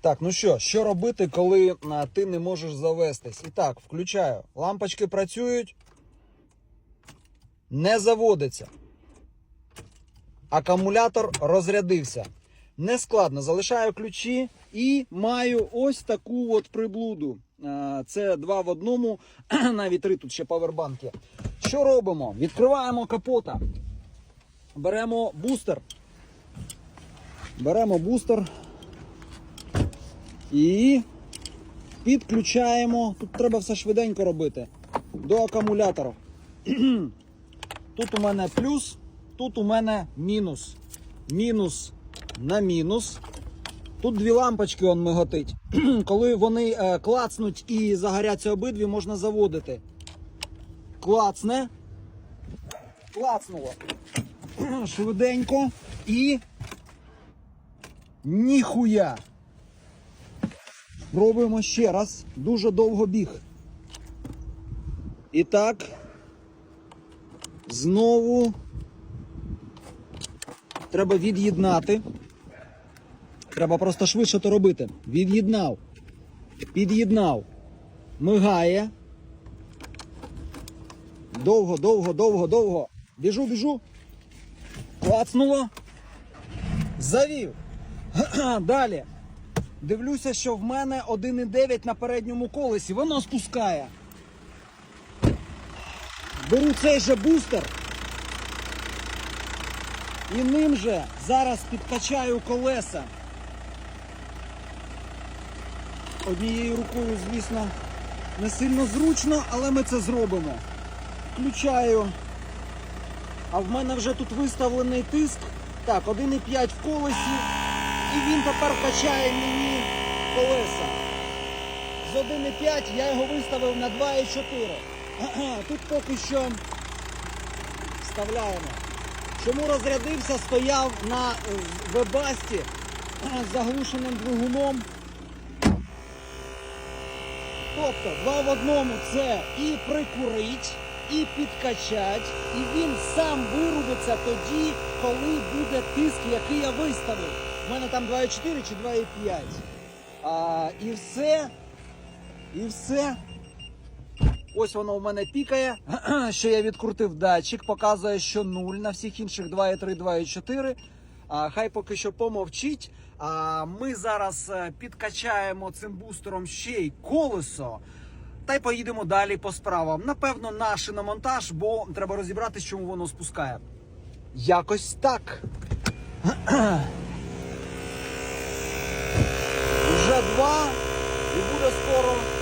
Так, ну що, що робити, коли а, ти не можеш завестись? І так, включаю. Лампочки працюють. Не заводиться. Акумулятор розрядився. Нескладно. Залишаю ключі і маю ось таку от приблуду. Це два в одному, навіть три тут ще павербанки. Що робимо? Відкриваємо капота. Беремо бустер. Беремо бустер. І підключаємо. Тут треба все швиденько робити. До акумулятора. Тут у мене плюс, тут у мене мінус. Мінус на мінус. Тут дві лампочки он миготить. Коли вони е, клацнуть і загоряться обидві, можна заводити. Клацне. Клацнуло. Швиденько і. Ніхуя. Пробуємо ще раз. Дуже довго біг. І так. Знову треба від'єднати. Треба просто швидше то робити. Від'єднав. Під'єднав. Мигає. Довго, довго, довго, довго. Біжу, біжу. Клацнуло. Завів. Далі. Дивлюся, що в мене 1,9 на передньому колесі. Воно спускає. Беру цей же бустер. І ним же зараз підкачаю колеса. Однією рукою, звісно, не сильно зручно, але ми це зробимо. Включаю. А в мене вже тут виставлений тиск. Так, 1,5 в колесі. І він тепер качає мені колеса. З 1,5 я його виставив на 2,4. Тут поки що вставляємо. Чому розрядився, стояв на е, вебасті з заглушеним двигуном. Тобто, два в одному це і прикурить, і підкачать, і він сам вирубиться тоді, коли буде тиск, який я виставив. У мене там 2,4 чи 2,5. А, і все. І все. Ось воно у мене пікає. Ще я відкрутив датчик, показує, що 0 на всіх інших 2,3, 2,4. А, хай поки що помовчить. А, ми зараз е, підкачаємо цим бустером ще й колесо. Та й поїдемо далі по справам. Напевно, на шиномонтаж, бо треба розібратися, чому воно спускає. Якось так. Вже два, і буде скоро